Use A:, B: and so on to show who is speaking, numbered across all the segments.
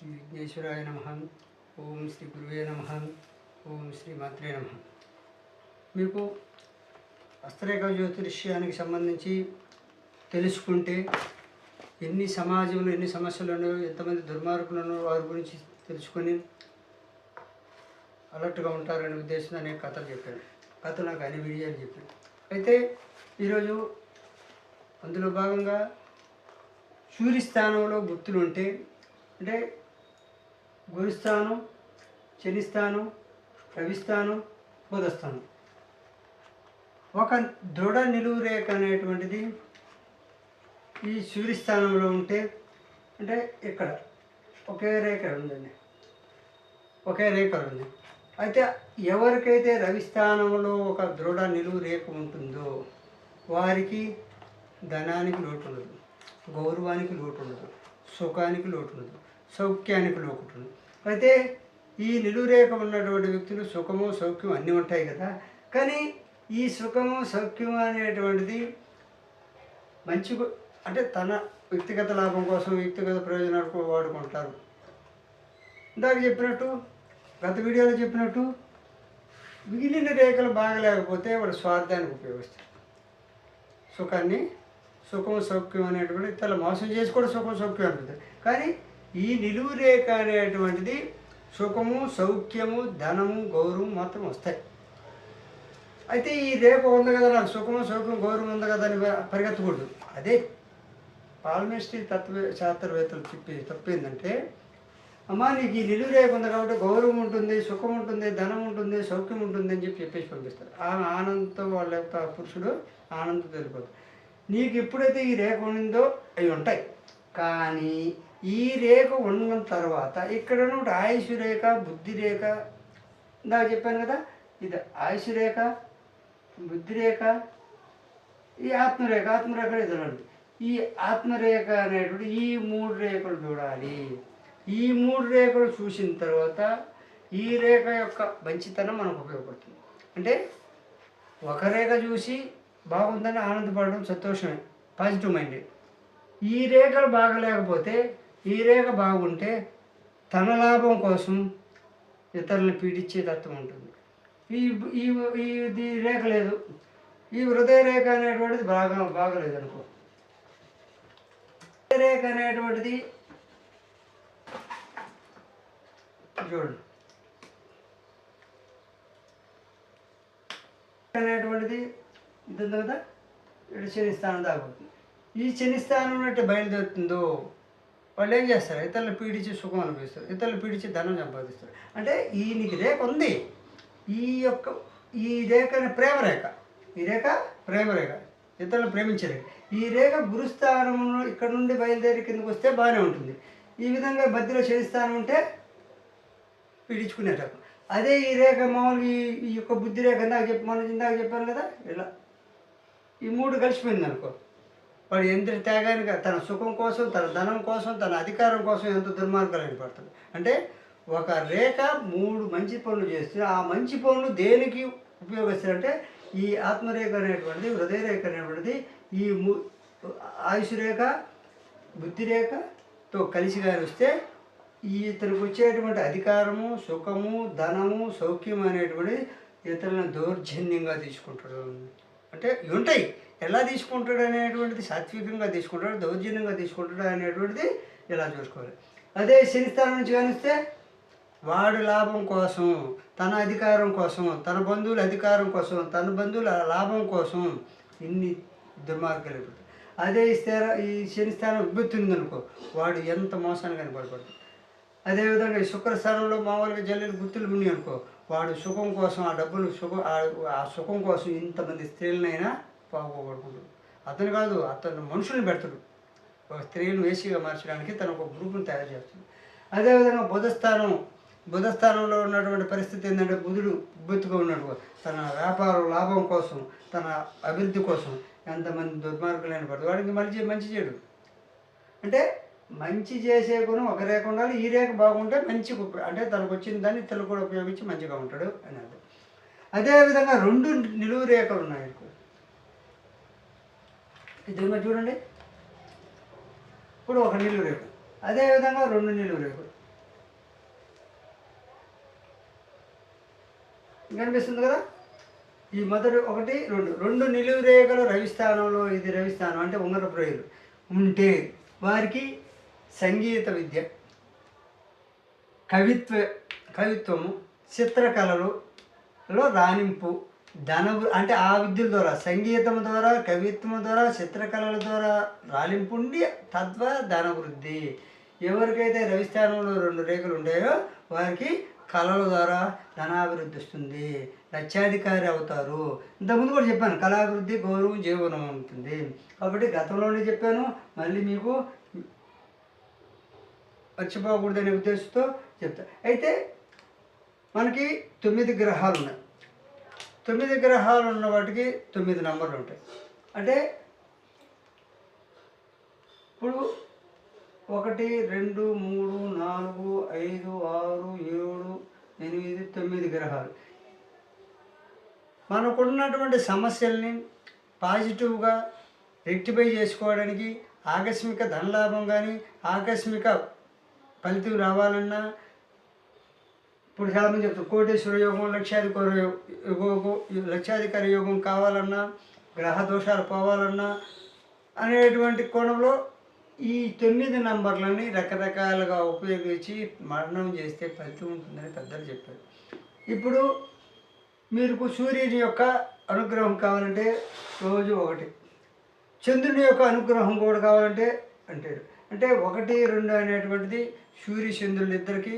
A: శ్రీ విఘ్నేశ్వరాయ నమ. ఓం శ్రీ గురువే నమ. ఓం శ్రీ మాత్రే నమ. మీకు హస్తరేఖ జ్యోతిష్యానికి సంబంధించి తెలుసుకుంటే ఎన్ని సమాజంలో ఎన్ని సమస్యలు ఉన్నాయో ఎంతమంది దుర్మార్గులు ఉన్నారో వారి గురించి తెలుసుకొని అలర్ట్గా ఉంటారనే ఉద్దేశంతో అనే కథలు చెప్పాను. కథలు నాకు అన్ని వీడియోలు చెప్పాను. అయితే ఈరోజు అందులో భాగంగా సూర్యస్థానంలో గుర్తులు ఉంటే అంటే గురుస్థానం శనిస్థానం రవిస్థానం బుధస్థానం ఒక దృఢ నిలువు రేఖ అనేటువంటిది ఈ సూర్యస్థానంలో ఉంటే అంటే ఇక్కడ ఒకే రేఖ ఉందండి. ఒకే రేఖ ఉంది. అయితే ఎవరికైతే రవిస్థానంలో ఒక దృఢ నిలువు రేఖ ఉంటుందో వారికి ధనానికి లోటు ఉండదు గౌరవానికి లోటు ఉండదు సుఖానికి లోటు ఉండదు. సౌఖ్యానికి లోటు అయితే ఈ నిలువు ఉన్నటువంటి వ్యక్తులు సుఖము సౌఖ్యం అన్నీ ఉంటాయి కదా. కానీ ఈ సుఖము సౌఖ్యం అనేటువంటిది మంచి అంటే తన వ్యక్తిగత లాభం కోసం వ్యక్తిగత ప్రయోజనాలకు వాడుకుంటారు. ఇందాక చెప్పినట్టు గత వీడియోలో చెప్పినట్టు మిగిలిన రేఖలు బాగలేకపోతే వాడు స్వార్థానికి ఉపయోగిస్తారు. సుఖాన్ని సుఖం సౌఖ్యం అనేటువంటి తల మోసం చేసి కూడా సుఖం సౌఖ్యం అనుకుంటారు. కానీ ఈ నిలువు రేఖ అనేటువంటిది సుఖము సౌఖ్యము ధనము గౌరవం మాత్రం వస్తాయి. అయితే ఈ రేఖ ఉంది కదా నాకు సుఖము సౌఖ్యం గౌరవం ఉంది కదా అని పరిగెత్తకూడదు. అదే పాల్మిస్ట్రీ తత్వ శాస్త్రవేత్తలు చెప్పి తప్పేందంటే అమ్మా నీకు ఈ నిలువు రేఖ ఉంది కాబట్టి గౌరవం ఉంటుంది సుఖం ఉంటుంది ధనం ఉంటుంది సౌఖ్యం ఉంటుంది అని చెప్పి చెప్పేసి పంపిస్తారు. ఆమె ఆనందంతో వాళ్ళ యొక్క పురుషుడు ఆనందంతో వెళ్ళిపోతారు నీకు ఎప్పుడైతే ఈ రేఖ ఉండిందో అవి ఉంటాయి. కానీ ఈ రేఖ ఉన్న తర్వాత ఇక్కడ నుండి ఆయుష్ రేఖ బుద్ధి రేఖ ఇందాక చెప్పాను కదా ఇది ఆయుష్ రేఖ బుద్ధి రేఖ ఈ ఆత్మరేఖ ఆత్మరేఖ ఎదురండి ఈ ఆత్మరేఖ అనేటువంటి ఈ మూడు రేఖలు చూడాలి. ఈ మూడు రేఖలు చూసిన తర్వాత ఈ రేఖ యొక్క మంచితనం మనకు ఉపయోగపడుతుంది. అంటే ఒక రేఖ చూసి బాగుందని ఆనందపడడం సంతోషమే పాజిటివ్ మైండ్ ఈ రేఖలు బాగలేకపోతే ఈ రేఖ బాగుంటే తన లాభం కోసం ఇతరులను పీడించే తత్వం ఉంటుంది. ఈ ఈ ఈ ఇది రేఖ లేదు. ఈ హృదయ రేఖ అనేటువంటిది బాగా బాగలేదు అనుకో. హృదయ రేఖ అనేటువంటిది చూడండి. అనేటువంటిది ఇది తర్వాత కదా ఇక్కడ శని స్థానం దాగుతుంది ఈ శని స్థానం ఉన్నట్టు బయలుదేరుతుందో వాళ్ళు ఏం చేస్తారు? ఇతరులు పీడించి సుఖం అనిపిస్తారు ఇతరులు పీడించి ధనం సంపాదిస్తారు. అంటే ఈ నీకు రేఖ ఉంది. ఈ యొక్క ఈ రేఖ అనే ప్రేమ రేఖ. ఈ రేఖ ప్రేమ రేఖ. ఇతరులు ప్రేమించే రేఖ. ఈ రేఖ గురుస్థానంలో ఇక్కడ నుండి బయలుదేరి కిందకు వస్తే బాగానే ఉంటుంది. ఈ విధంగా మధ్యలో శని ఉంటే పీడించుకునేటప్పుడు. అదే ఈ రేఖ మామూలుగా ఈ ఈ యొక్క బుద్ధి రేఖ ఇందాక చెప్పి మనం ఇందాక చెప్పాను కదా? ఇలా. ఈ మూడు కలిసిపోయింది అనుకో. వాడు ఎంత త్యాగానికి తన సుఖం కోసం తన ధనం కోసం తన అధికారం కోసం ఎంత దుర్మార్గాలు పడుతుంది అంటే ఒక రేఖ మూడు మంచి పనులు చేస్తే ఆ మంచి పనులు దేనికి ఉపయోగిస్తారంటే ఈ ఆత్మరేఖ అనేటువంటిది హృదయ రేఖ అనేటువంటిది ఈ ము ఆయుష్ రేఖ బుద్ధి రేఖతో కలిసి కానీ వస్తే ఈ ఇతనికి వచ్చేటువంటి అధికారము సుఖము ధనము సౌఖ్యం అనేటువంటిది ఇతరులను దౌర్జన్యంగా తీసుకుంటాడు. అంటే ఇవి ఉంటాయి. ఎలా తీసుకుంటాడు అనేటువంటిది సాత్వికంగా తీసుకుంటాడు దౌర్జన్యంగా తీసుకుంటాడు అనేటువంటిది ఇలా చూసుకోవాలి. అదే శనిస్థానం నుంచి కానిస్తే వాడు లాభం కోసం తన అధికారం కోసం తన బంధువుల అధికారం కోసం తన బంధువుల లాభం కోసం ఇన్ని దుర్మార్గాలు అయిపోతాయి. అదే ఈ స్థిర ఈ శని స్థానం ఉందనుకో వాడు ఎంత మోసానికి కనపడతాడు అదేవిధంగా ఈ శుక్రస్థానంలో మామూలుగా జల్లెలు గుర్తులు ఉన్నాయి అనుకో వాడు సుఖం కోసం ఆ డబ్బులు సుఖం ఆ- ఆ సుఖం కోసం ఇంతమంది స్త్రీలనైనా బాగుపడుకుంటాడు అతను కాదు అతను మనుషుల్ని పెడతాడు. ఒక స్త్రీలను వేసిగా మార్చడానికి తను ఒక గ్రూప్ను తయారు చేస్తుంది అదేవిధంగా బుధస్థానం బుధస్థానంలో ఉన్నటువంటి పరిస్థితి ఏంటంటే బుధుడు ఉబ్బెత్తుగా ఉన్నాడు. తన వ్యాపారం లాభం కోసం తన అభివృద్ధి కోసం ఎంతమంది దుర్మార్గులైన పడదు వాడికి మంచి మంచి చేయడు అంటే మంచి చేసే గుణం ఒక రేఖ ఉండాలి ఈ రేఖ బాగుంటే మంచి అంటే తనకు వచ్చిన దాన్ని ఇతరులు కూడా ఉపయోగించి మంచిగా ఉంటాడు అని అర్థం. అదేవిధంగా రెండు నిలువు రేఖలు ఉన్నాయి. ఈ దిగుమతి చూడండి. ఇప్పుడు ఒక నీళ్ళు రేకు. అదేవిధంగా రెండు నీళ్ళు రేపు కనిపిస్తుంది కదా? ఈ మొదటి ఒకటి రెండు. రెండు నిలువు రేఖలు రవిస్థానంలో ఇది రవిస్థానం అంటే ఉంగరప్రోయులు ఉంటే వారికి సంగీత విద్య కవిత్వ కవిత్వము చిత్రకళలులో రాణింపు ధన అంటే ఆ విద్యల ద్వారా సంగీతం ద్వారా కవిత్వం ద్వారా చిత్రకళల ద్వారా రాలింపుండి తద్వారా ధన వృద్ధి. ఎవరికైతే రవిస్థానంలో రెండు రేఖలు ఉంటాయో వారికి కళల ద్వారా ధనాభివృద్ధి వస్తుంది. లక్ష్యాధికారి అవుతారు. ఇంతకుముందు కూడా చెప్పాను కళాభివృద్ధి గౌరవం జీవనం ఉంటుంది. కాబట్టి గతంలోనే చెప్పాను మళ్ళీ మీకు మర్చిపోకూడదనే ఉద్దేశంతో చెప్తా. అయితే మనకి తొమ్మిది గ్రహాలు ఉన్నాయి. తొమ్మిది గ్రహాలు ఉన్న వాటికి తొమ్మిది నంబర్లు ఉంటాయి. అంటే ఇప్పుడు ఒకటి రెండు మూడు నాలుగు ఐదు ఆరు ఏడు ఎనిమిది తొమ్మిది గ్రహాలు. మనకున్నటువంటి సమస్యల్ని పాజిటివ్గా రెక్టిఫై చేసుకోవడానికి ఆకస్మిక ధనలాభం కానీ ఆకస్మిక ఫలితం రావాలన్నా ఇప్పుడు చాలామంది చెప్తారు కోటేశ్వర యోగం లక్ష్యాధికార యోగం లక్షాధికార యోగం కావాలన్నా గ్రహ దోషాలు పోవాలన్నా అనేటువంటి కోణంలో ఈ తొమ్మిది నంబర్లని రకరకాలుగా ఉపయోగించి మరణం చేస్తే ఫలితం ఉంటుందని పెద్దలు చెప్పారు. ఇప్పుడు మీకు సూర్యుని యొక్క అనుగ్రహం కావాలంటే రోజు ఒకటి చంద్రుని యొక్క అనుగ్రహం కూడా కావాలంటే అంటారు. అంటే ఒకటి రెండు అనేటువంటిది సూర్య చంద్రులు ఇద్దరికి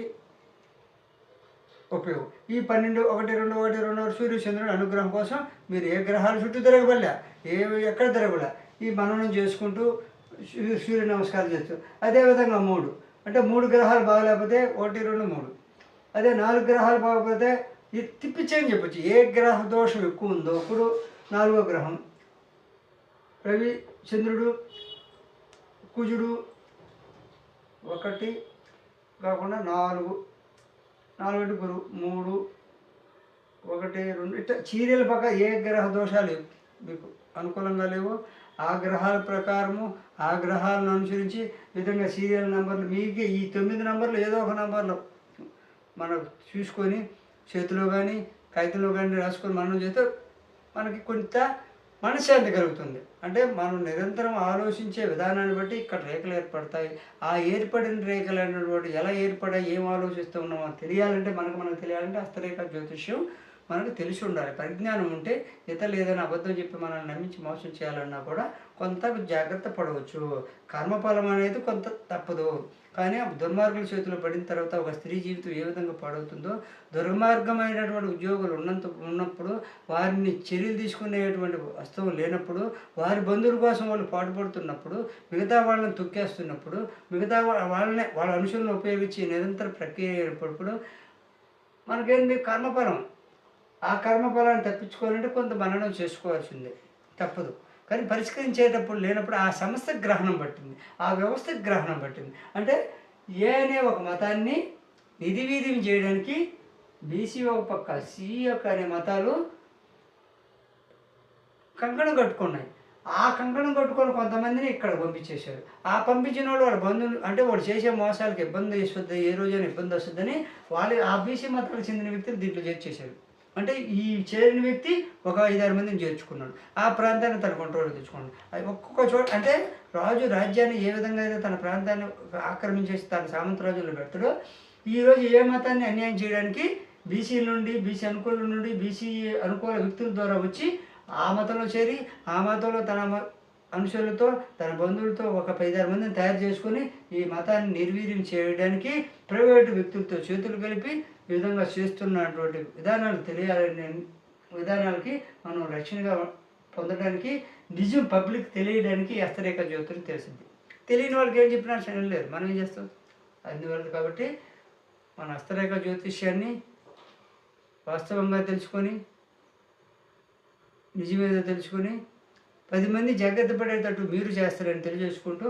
A: ఉపయోగం. ఈ పన్నెండు ఒకటి రెండు ఒకటి రెండు సూర్య చంద్రుడు అనుగ్రహం కోసం మీరు ఏ గ్రహాల చుట్టూ తిరగబడలే ఏ ఎక్కడ తిరగలే ఈ మననం చేసుకుంటూ సూ- సూర్య నమస్కారం చేస్తూ. అదేవిధంగా మూడు. అంటే మూడు గ్రహాలు బాగలేకపోతే ఒకటి రెండు మూడు. అదే నాలుగు గ్రహాలు బాగపోతే ఇది తిప్పించేయని చెప్పొచ్చు. ఏ గ్రహ దోషం ఎక్కువ ఉందో ఇప్పుడు నాలుగో గ్రహం. రవి చంద్రుడు కుజుడు ఒకటి కాకుండా నాలుగు. నాలుగు గురు మూడు ఒకటి రెండు ఇట్లా చీరల పక్క ఏ గ్రహ దోషాలు మీకు అనుకూలంగా లేవో. ఆ గ్రహాల ప్రకారము ఆ గ్రహాలను అనుసరించి విధంగా సీరియల్ నెంబర్లు మీకు ఈ తొమ్మిది నెంబర్లు ఏదో ఒక నెంబర్లో మనం చూసుకొని చేతిలో కానీ కాగితంలో కానీ రాసుకొని మనం చేస్తే మనకి కొంత మనశ్శాంతి కలుగుతుంది. అంటే మనం నిరంతరం ఆలోచించే విధానాన్ని బట్టి ఇక్కడ రేఖలు ఏర్పడతాయి. ఆ ఏర్పడిన రేఖలు అనేటువంటి ఎలా ఏర్పడాయి ఏం ఆలోచిస్తూ ఉన్నామో తెలియాలంటే మనకు మనకు తెలియాలంటే హస్తరేఖ జ్యోతిష్యం మనకు తెలిసి ఉండాలి. పరిజ్ఞానం ఉంటే ఇతరులు ఏదైనా అబద్ధం చెప్పి మనల్ని నమ్మించి మోసం చేయాలన్నా కూడా కొంత జాగ్రత్త పడవచ్చు. కర్మఫలం అనేది కొంత తప్పదు. కానీ ఆ దుర్మార్గుల చేతిలో పడిన తర్వాత ఒక స్త్రీ జీవితం ఏ విధంగా పాడవుతుందో దుర్మార్గమైనటువంటి ఉద్యోగులు ఉన్నంత ఉన్నప్పుడు వారిని చర్యలు తీసుకునేటువంటి వస్తువు లేనప్పుడు వారి బంధువుల కోసం వాళ్ళు పాటుపడుతున్నప్పుడు మిగతా వాళ్ళని తొక్కేస్తున్నప్పుడు మిగతా వా- వాళ్ళనే వాళ్ళ అనుషులను ఉపయోగించి నిరంతర ప్రక్రియ ఏర్పడినప్పుడు మనకేంటి కర్మఫలం. ఆ కర్మఫలాన్ని తప్పించుకోవాలంటే కొంత మననం చేసుకోవాల్సిందే. తప్పదు. కానీ పరిష్కరించేటప్పుడు లేనప్పుడు ఆ సంస్థ గ్రహణం పట్టింది. ఆ వ్యవస్థ గ్రహణం పట్టింది. అంటే ఏ అనే ఒక మతాన్ని నిధివీధం చేయడానికి బీసీ ఒక పక్క సి యొక్క అనే మతాలు కంకణం కట్టుకున్నాయి. ఆ కంకణం కట్టుకొని కొంతమందిని ఇక్కడ పంపించేశారు. ఆ పంపించిన వాళ్ళు వాళ్ళ బంధువులు అంటే వాళ్ళు చేసే మోసాలకు ఇబ్బంది వస్తుంది ఏ రోజైనా ఇబ్బంది వస్తుందని వాళ్ళు ఆ బీసీ మతాలకు చెందిన వ్యక్తులు దీంట్లో చేర్చేశారు. అంటే ఈ చేరిన వ్యక్తి ఒక ఐదారు మందిని చేర్చుకున్నాడు. ఆ ప్రాంతాన్ని తన కంట్రోల్ తెచ్చుకున్నాడు. అది ఒక్కొక్క చోట అంటే రాజు రాజ్యాన్ని ఏ విధంగా అయితే తన ప్రాంతాన్ని ఆక్రమించేసి తన సామంత రాజులు పెడతాడో ఈరోజు ఏ మతాన్ని అన్యాయం చేయడానికి బీసీల నుండి బీసీ అనుకూల నుండి బీసీ అనుకూల వ్యక్తుల ద్వారా వచ్చి ఆ మతంలో చేరి ఆ మతంలో తన అంశాలతో అనుచరులతో తన బంధువులతో ఒక ఐదారు మందిని తయారు చేసుకొని ఈ మతాన్ని నిర్వీర్యం చేయడానికి ప్రైవేటు వ్యక్తులతో చేతులు కలిపి విధంగా చేస్తున్నటువంటి విధానాలు తెలియాలని విధానాలకి మనం రక్షణగా పొందడానికి నిజం పబ్లిక్ తెలియడానికి హస్తరేఖ జ్యోతిని తెలిసింది. తెలియని వాళ్ళకి ఏం చెప్పినా క్షణం లేదు. మనం ఏం చేస్తాం? అందువల్ల కాబట్టి మన హస్తరేఖ జ్యోతిష్యాన్ని వాస్తవంగా తెలుసుకొని నిజమేదో తెలుసుకొని పది మంది జాగ్రత్త పడేటట్టు మీరు చేస్తారని తెలియజేసుకుంటూ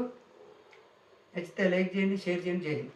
A: నచ్చితే లైక్ చేయండి షేర్ చేయండి. చేయండి